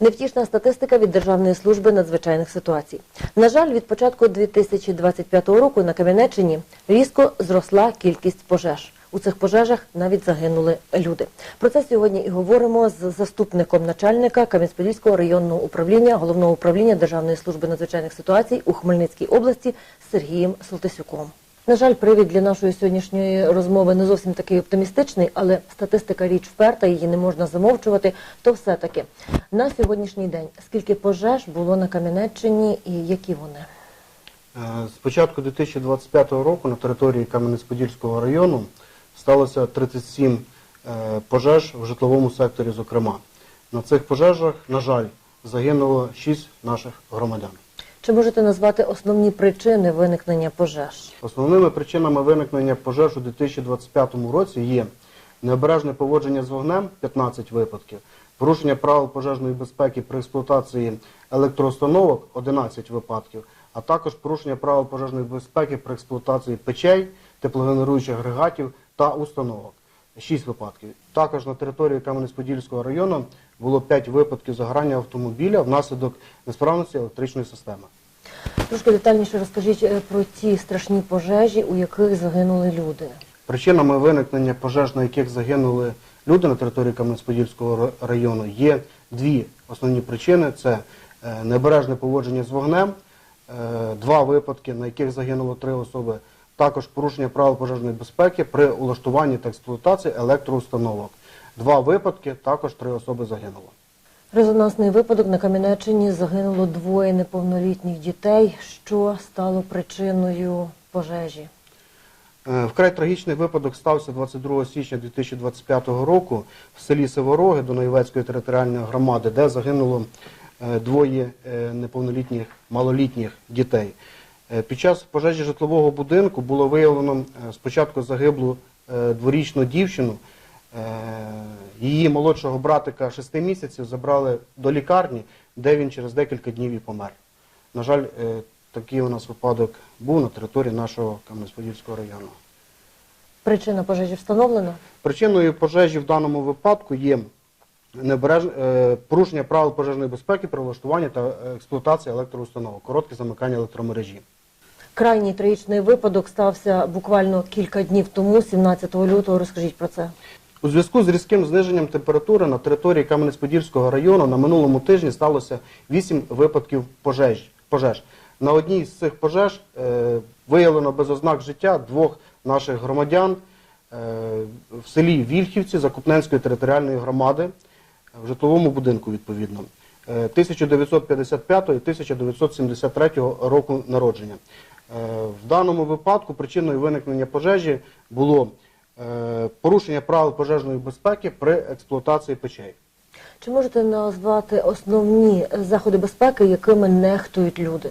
Невтішна статистика від Державної служби надзвичайних ситуацій. На жаль, від початку 2025 року на Кам'янеччині різко зросла кількість пожеж. У цих пожежах навіть загинули люди. Про це сьогодні і говоримо з заступником начальника Кам'янець-Подільського районного управління головного управління Державної служби надзвичайних ситуацій у Хмельницькій області Сергієм Солтисюком. На жаль, привід для нашої сьогоднішньої розмови не зовсім такий оптимістичний, але статистика річ вперта, її не можна замовчувати. То все-таки на сьогоднішній день скільки пожеж було на Кам'янеччині і які вони? Е, З початку 2025 року на території Кам'янець-Подільського району сталося 37 е, пожеж в житловому секторі, зокрема. На цих пожежах, на жаль, загинуло 6 наших громадян. Чи можете назвати основні причини виникнення пожеж? Основними причинами виникнення пожеж у 2025 році є необережне поводження з вогнем 15 випадків, порушення правил пожежної безпеки при експлуатації електроустановок 11 випадків, а також порушення правил пожежної безпеки при експлуатації печей, теплогенеруючих агрегатів та установок 6 випадків. Також на території Кам'янець-Подільського району було 5 випадків загорання автомобіля внаслідок несправності електричної системи. Трошки детальніше розкажіть е, про ті страшні пожежі, у яких загинули люди. Причинами виникнення пожеж, на яких загинули люди на території Кам'янець-Подільського району, є дві основні причини: це е, необережне поводження з вогнем, е, два випадки, на яких загинуло три особи, також порушення правил пожежної безпеки при улаштуванні та експлуатації електроустановок. Два випадки, також три особи загинуло. Резонансний випадок на Кам'янеччині загинуло двоє неповнолітніх дітей. Що стало причиною пожежі? Е, Вкрай трагічний випадок стався 22 січня 2025 року в селі Сивороги Донаєвецької територіальної громади, де загинуло е, двоє е, неповнолітніх малолітніх дітей. Під час пожежі житлового будинку було виявлено спочатку загиблу дворічну дівчину. Її молодшого братика 6 місяців забрали до лікарні, де він через декілька днів і помер. На жаль, е, такий у нас випадок був на території нашого Кам'янець-Подільського району. Причина пожежі встановлена? Причиною пожежі в даному випадку є небереж- е, порушення правил пожежної безпеки при влаштуванні та експлуатації електроустановок, коротке замикання електромережі. Крайній трагічний випадок стався буквально кілька днів тому, 17 лютого. Розкажіть про це. У зв'язку з різким зниженням температури на території Кам'янець-Подільського району на минулому тижні сталося 8 випадків пожеж. пожеж. На одній з цих пожеж е, виявлено без ознак життя двох наших громадян е, в селі Вільхівці Закупненської територіальної громади в житловому будинку відповідно. е, 1955 і 1973 року народження. Е, В даному випадку причиною виникнення пожежі було е, порушення правил пожежної безпеки при експлуатації печей. Чи можете назвати основні заходи безпеки, якими нехтують люди?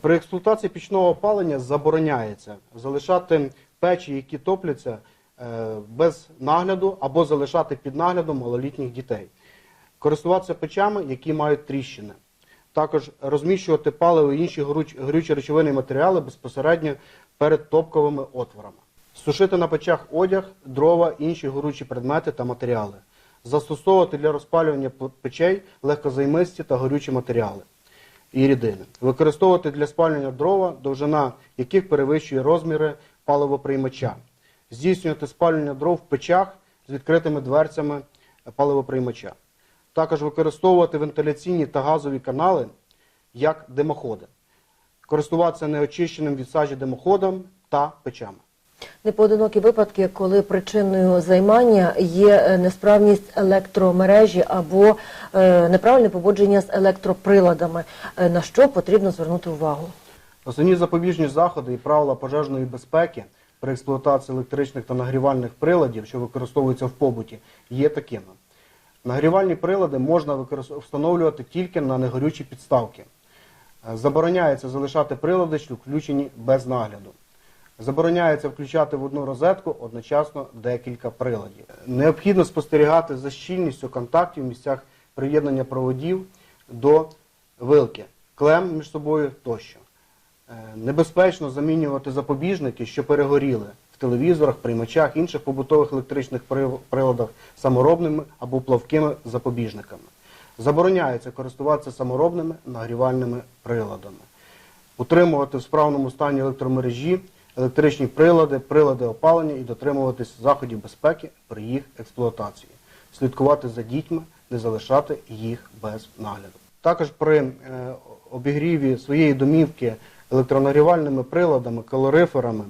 При експлуатації пічного опалення забороняється залишати печі, які топляться е, без нагляду або залишати під наглядом малолітніх дітей. Користуватися печами, які мають тріщини. Також розміщувати паливо і інші горючі речовини і матеріали безпосередньо перед топковими отворами. Сушити на печах одяг, дрова, інші горючі предмети та матеріали. Застосовувати для розпалювання печей легкозаймисті та горючі матеріали і рідини. Використовувати для спалювання дрова, довжина яких перевищує розміри паливоприймача. Здійснювати спалювання дров в печах з відкритими дверцями паливоприймача. Також використовувати вентиляційні та газові канали як димоходи. Користуватися неочищеним від сажі димоходом та печами. Непоодинокі випадки, коли причиною займання є е, несправність електромережі або е, неправильне поводження з електроприладами, Е, на що потрібно звернути увагу. Основні запобіжні заходи і правила пожежної безпеки при експлуатації електричних та нагрівальних приладів, що використовуються в побуті, є такими. Нагрівальні прилади можна встановлювати тільки на негорючі підставки. Забороняється залишати прилади, що включені без нагляду. Забороняється включати в одну розетку одночасно декілька приладів. Необхідно спостерігати за щільністю контактів в місцях приєднання проводів до вилки, клем між собою тощо. Е, Небезпечно замінювати запобіжники, що перегоріли в телевізорах, приймачах, інших побутових електричних приладах саморобними або плавкими запобіжниками. Забороняється користуватися саморобними нагрівальними приладами, утримувати в справному стані електромережі, електричні прилади, прилади опалення і дотримуватись заходів безпеки при їх експлуатації, слідкувати за дітьми, не залишати їх без нагляду. Також при е, обігріві своєї домівки електронагрівальними приладами, калориферами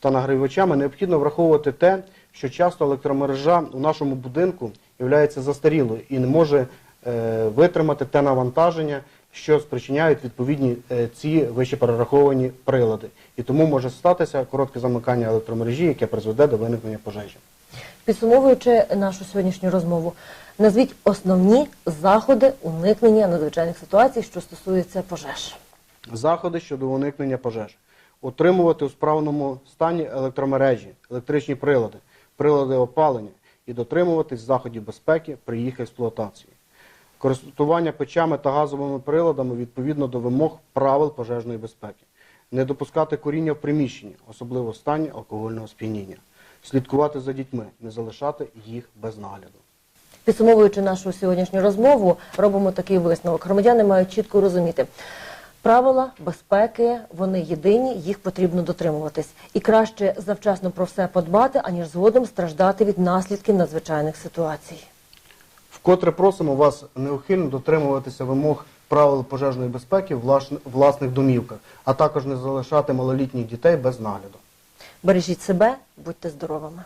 та нагрівачами необхідно враховувати те, що часто електромережа у нашому будинку є застарілою і не може е, витримати те навантаження, що спричиняють відповідні е, ці вище перераховані прилади. І тому може статися коротке замикання електромережі, яке призведе до виникнення пожежі. Підсумовуючи нашу сьогоднішню розмову, назвіть основні заходи уникнення надзвичайних ситуацій, що стосуються пожеж. Заходи щодо уникнення пожеж. Утримувати у справному стані електромережі, електричні прилади, прилади опалення і дотримуватись заходів безпеки при їх експлуатації. Користування печами та газовими приладами відповідно до вимог правил пожежної безпеки. Не допускати куріння в приміщенні, особливо в стані алкогольного сп'яніння. Слідкувати за дітьми, не залишати їх без нагляду. Підсумовуючи нашу сьогоднішню розмову, робимо такий висновок. Громадяни мають чітко розуміти. Правила безпеки, вони єдині, їх потрібно дотримуватись. І краще завчасно про все подбати, аніж згодом страждати від наслідків надзвичайних ситуацій. Вкотре просимо вас неухильно дотримуватися вимог правил пожежної безпеки в власних домівках, а також не залишати малолітніх дітей без нагляду. Бережіть себе, будьте здоровими.